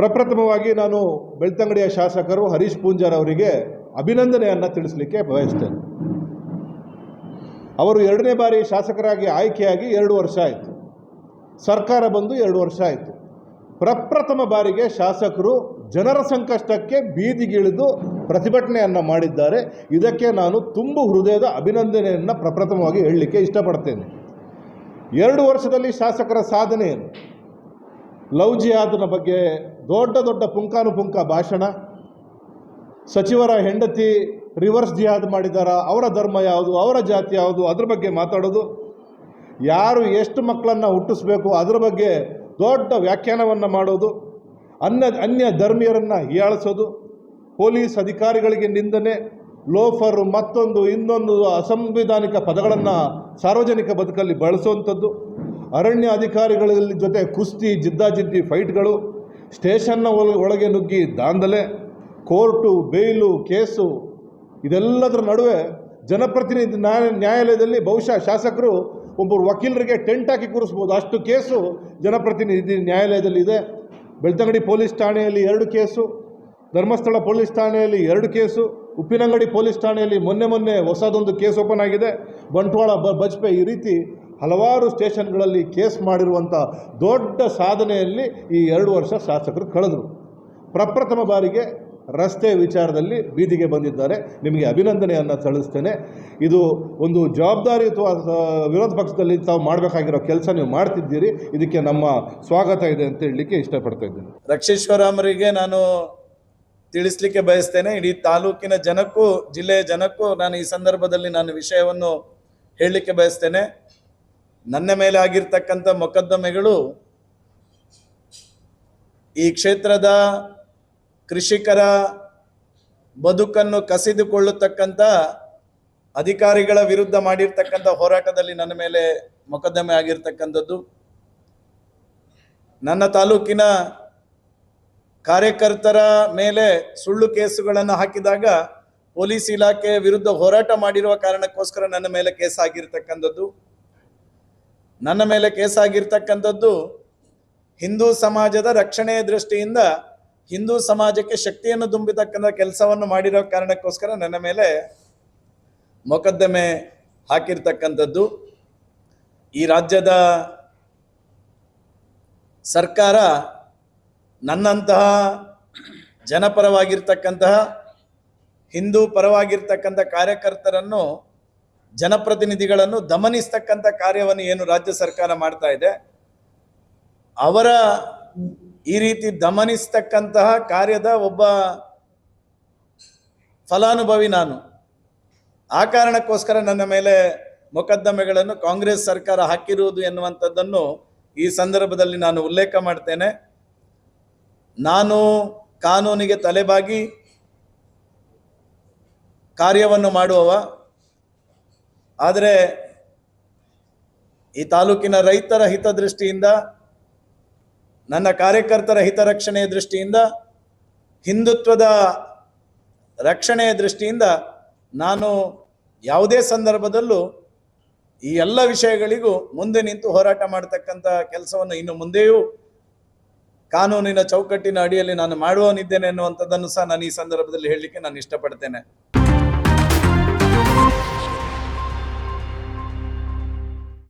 ಪ್ರಪ್ರಥಮವಾಗಿ ನಾನು ಬೆಳ್ತಂಗಡಿಯ ಶಾಸಕರು ಹರೀಶ್ ಪೂಂಜಾರ್ ಅವರಿಗೆ ಅಭಿನಂದನೆಯನ್ನು ತಿಳಿಸಲಿಕ್ಕೆ ಬಯಸ್ತೇನೆ. ಅವರು ಎರಡನೇ ಬಾರಿ ಶಾಸಕರಾಗಿ ಆಯ್ಕೆಯಾಗಿ ಎರಡು ವರ್ಷ ಆಯಿತು. ಸರ್ಕಾರ ಬಂದು ಎರಡು ವರ್ಷ ಆಯಿತು. ಪ್ರಪ್ರಥಮ ಬಾರಿಗೆ ಶಾಸಕರು ಜನರ ಸಂಕಷ್ಟಕ್ಕೆ ಬೀದಿಗಿಳಿದು ಪ್ರತಿಭಟನೆಯನ್ನು ಮಾಡಿದ್ದಾರೆ. ಇದಕ್ಕೆ ನಾನು ತುಂಬು ಹೃದಯದ ಅಭಿನಂದನೆಯನ್ನು ಪ್ರಪ್ರಥಮವಾಗಿ ಹೇಳಲಿಕ್ಕೆ ಇಷ್ಟಪಡ್ತೇನೆ. ಎರಡು ವರ್ಷದಲ್ಲಿ ಶಾಸಕರ ಸಾಧನೆ ಏನು ಲವ್ ಜಿಯಾದನ ಬಗ್ಗೆ ದೊಡ್ಡ ದೊಡ್ಡ ಪುಂಕಾನುಪುಂಕ ಭಾಷಣ. ಸಚಿವರ ಹೆಂಡತಿ ರಿವರ್ಸ್ ಜಿಹಾದ್ ಮಾಡಿದಾರ, ಅವರ ಧರ್ಮ ಯಾವುದು, ಅವರ ಜಾತಿ ಯಾವುದು, ಅದ್ರ ಬಗ್ಗೆ ಮಾತಾಡೋದು. ಯಾರು ಎಷ್ಟು ಮಕ್ಕಳನ್ನು ಹುಟ್ಟಿಸ್ಬೇಕು, ಅದರ ಬಗ್ಗೆ ದೊಡ್ಡ ವ್ಯಾಖ್ಯಾನವನ್ನು ಮಾಡೋದು. ಅನ್ಯ ಅನ್ಯ ಧರ್ಮೀಯರನ್ನು ಹೀಯಾಳಿಸೋದು. ಪೊಲೀಸ್ ಅಧಿಕಾರಿಗಳಿಗೆ ನಿಂದನೆ, ಲೋಫರ್ ಮತ್ತೊಂದು, ಇನ್ನೊಂದು ಅಸಂವಿಧಾನಿಕ ಪದಗಳನ್ನು ಸಾರ್ವಜನಿಕ ಬದುಕಲ್ಲಿ ಬಳಸುವಂಥದ್ದು. ಅರಣ್ಯ ಅಧಿಕಾರಿಗಳ ಜೊತೆ ಕುಸ್ತಿ ಜಿದ್ದಾಜಿದ್ದಿ ಫೈಟ್ಗಳು ಸ್ಟೇಷನ್ನ ಒಳ- ಒಳಗೆ ನುಗ್ಗಿ ದಾಂಧಲೆ, ಕೋರ್ಟು, ಬೇಲು, ಕೇಸು, ಇದೆಲ್ಲದರ ನಡುವೆ ಜನಪ್ರತಿನಿಧಿ ನ್ಯಾಯ, ನ್ಯಾಯಾಲಯದಲ್ಲಿ ಬಹುಶಃ ಶಾಸಕರು ಒಬ್ಬರು ವಕೀಲರಿಗೆ ಟೆಂಟ್ ಹಾಕಿ ಕೂರಿಸ್ಬೋದು. ಅಷ್ಟು ಕೇಸು ಜನಪ್ರತಿನಿಧಿ ನ್ಯಾಯಾಲಯದಲ್ಲಿ ಇದೆ. ಬೆಳ್ತಂಗಡಿ ಪೊಲೀಸ್ ಠಾಣೆಯಲ್ಲಿ ಎರಡು ಕೇಸು, ಧರ್ಮಸ್ಥಳ ಪೊಲೀಸ್ ಠಾಣೆಯಲ್ಲಿ ಎರಡು ಕೇಸು, ಉಪ್ಪಿನಂಗಡಿ ಪೊಲೀಸ್ ಠಾಣೆಯಲ್ಲಿ ಮೊನ್ನೆ ಮೊನ್ನೆ ಹೊಸದೊಂದು ಕೇಸ್ ಓಪನ್ ಆಗಿದೆ. ಬಂಟ್ವಾಳ, ಬ, ಬಜ್ಪೆ ಈ ರೀತಿ ಹಲವಾರು ಸ್ಟೇಷನ್ಗಳಲ್ಲಿ ಕೇಸ್ ಮಾಡಿರುವಂಥ ದೊಡ್ಡ ಸಾಧನೆಯಲ್ಲಿ ಈ ಎರಡು ವರ್ಷ ಶಾಸಕರು ಕಳೆದರು. ಪ್ರಪ್ರಥಮ ಬಾರಿಗೆ ರಸ್ತೆ ವಿಚಾರದಲ್ಲಿ ಬೀದಿಗೆ ಬಂದಿದ್ದಾರೆ. ನಿಮಗೆ ಅಭಿನಂದನೆಯನ್ನು ಸಲ್ಲಿಸ್ತೇನೆ. ಇದು ಒಂದು ಜವಾಬ್ದಾರಿಯುತವಾದ ವಿರೋಧ ಪಕ್ಷದಲ್ಲಿ ತಾವು ಮಾಡಬೇಕಾಗಿರೋ ಕೆಲಸ ನೀವು ಮಾಡ್ತಿದ್ದೀರಿ. ಇದಕ್ಕೆ ನಮ್ಮ ಸ್ವಾಗತ ಇದೆ ಅಂತ ಹೇಳಲಿಕ್ಕೆ ಇಷ್ಟಪಡ್ತಾ ಇದ್ದೇನೆ. ರಕ್ಷೇಶ್ವರಾಮರಿಗೆ ನಾನು ತಿಳಿಸ್ಲಿಕ್ಕೆ ಬಯಸ್ತೇನೆ. ಇಡೀ ತಾಲೂಕಿನ ಜನಕ್ಕೂ, ಜಿಲ್ಲೆಯ ಜನಕ್ಕೂ ನಾನು ಈ ಸಂದರ್ಭದಲ್ಲಿ ನಾನು ವಿಷಯವನ್ನು ಹೇಳಲಿಕ್ಕೆ ಬಯಸ್ತೇನೆ. ನನ್ನ ಮೇಲೆ ಆಗಿರ್ತಕ್ಕಂಥ ಮೊಕದ್ದಮೆಗಳು ಈ ಕ್ಷೇತ್ರದ ಕೃಷಿಕರ ಬದುಕನ್ನು ಕಸಿದುಕೊಳ್ಳತಕ್ಕಂಥ ಅಧಿಕಾರಿಗಳ ವಿರುದ್ಧ ಮಾಡಿರ್ತಕ್ಕಂಥ ಹೋರಾಟದಲ್ಲಿ ನನ್ನ ಮೇಲೆ ಮೊಕದ್ದಮೆ ಆಗಿರ್ತಕ್ಕಂಥದ್ದು. ನನ್ನ ತಾಲೂಕಿನ ಕಾರ್ಯಕರ್ತರ ಮೇಲೆ ಸುಳ್ಳು ಕೇಸುಗಳನ್ನು ಹಾಕಿದಾಗ ಪೊಲೀಸ್ ಇಲಾಖೆ ವಿರುದ್ಧ ಹೋರಾಟ ಮಾಡಿರುವ ಕಾರಣಕ್ಕೋಸ್ಕರ ನನ್ನ ಮೇಲೆ ಕೇಸ್ ಆಗಿರ್ತಕ್ಕಂಥದ್ದು. ನನ್ನ ಮೇಲೆ ಕೇಸಾಗಿರ್ತಕ್ಕಂಥದ್ದು ಹಿಂದೂ ಸಮಾಜದ ರಕ್ಷಣೆಯ ದೃಷ್ಟಿಯಿಂದ ಹಿಂದೂ ಸಮಾಜಕ್ಕೆ ಶಕ್ತಿಯನ್ನು ತುಂಬಿತಕ್ಕಂಥ ಕೆಲಸವನ್ನು ಮಾಡಿರೋ ಕಾರಣಕ್ಕೋಸ್ಕರ ನನ್ನ ಮೇಲೆ ಮೊಕದ್ದಮೆ ಹಾಕಿರ್ತಕ್ಕಂಥದ್ದು. ಈ ರಾಜ್ಯದ ಸರ್ಕಾರ ನನ್ನಂತಹ ಜನಪರವಾಗಿರ್ತಕ್ಕಂತಹ ಹಿಂದೂ ಪರವಾಗಿರ್ತಕ್ಕಂಥ ಕಾರ್ಯಕರ್ತರನ್ನು ಜನಪ್ರತಿನಿಧಿಗಳನ್ನು ದಮನಿಸ್ತಕ್ಕಂಥ ಕಾರ್ಯವನ್ನು ಏನು ರಾಜ್ಯ ಸರ್ಕಾರ ಮಾಡ್ತಾ ಇದೆ, ಅವರ ಈ ರೀತಿ ದಮನಿಸ್ತಕ್ಕಂತಹ ಕಾರ್ಯದ ಒಬ್ಬ ಫಲಾನುಭವಿ ನಾನು. ಆ ಕಾರಣಕ್ಕೋಸ್ಕರ ನನ್ನ ಮೇಲೆ ಮೊಕದ್ದಮೆಗಳನ್ನು ಕಾಂಗ್ರೆಸ್ ಸರ್ಕಾರ ಹಾಕಿರುವುದು ಎನ್ನುವಂಥದ್ದನ್ನು ಈ ಸಂದರ್ಭದಲ್ಲಿ ನಾನು ಉಲ್ಲೇಖ ಮಾಡ್ತೇನೆ. ನಾನು ಕಾನೂನಿಗೆ ತಲೆಬಾಗಿ ಕಾರ್ಯವನ್ನು ಮಾಡುವವ ಆದರೆ ಈ ತಾಲೂಕಿನ ರೈತರ ಹಿತದೃಷ್ಟಿಯಿಂದ, ನನ್ನ ಕಾರ್ಯಕರ್ತರ ಹಿತರಕ್ಷಣೆಯ ದೃಷ್ಟಿಯಿಂದ, ಹಿಂದುತ್ವದ ರಕ್ಷಣೆಯ ದೃಷ್ಟಿಯಿಂದ ನಾನು ಯಾವುದೇ ಸಂದರ್ಭದಲ್ಲೂ ಈ ಎಲ್ಲ ವಿಷಯಗಳಿಗೂ ಮುಂದೆ ನಿಂತು ಹೋರಾಟ ಮಾಡತಕ್ಕಂಥ ಕೆಲಸವನ್ನು ಇನ್ನು ಮುಂದೆಯೂ ಕಾನೂನಿನ ಚೌಕಟ್ಟಿನ ಅಡಿಯಲ್ಲಿ ನಾನು ಮಾಡುವವನಿದ್ದೇನೆ ಅನ್ನುವಂಥದ್ದನ್ನು ಸಹ ನಾನು ಈ ಸಂದರ್ಭದಲ್ಲಿ ಹೇಳಲಿಕ್ಕೆ ನಾನು ಇಷ್ಟಪಡ್ತೇನೆ.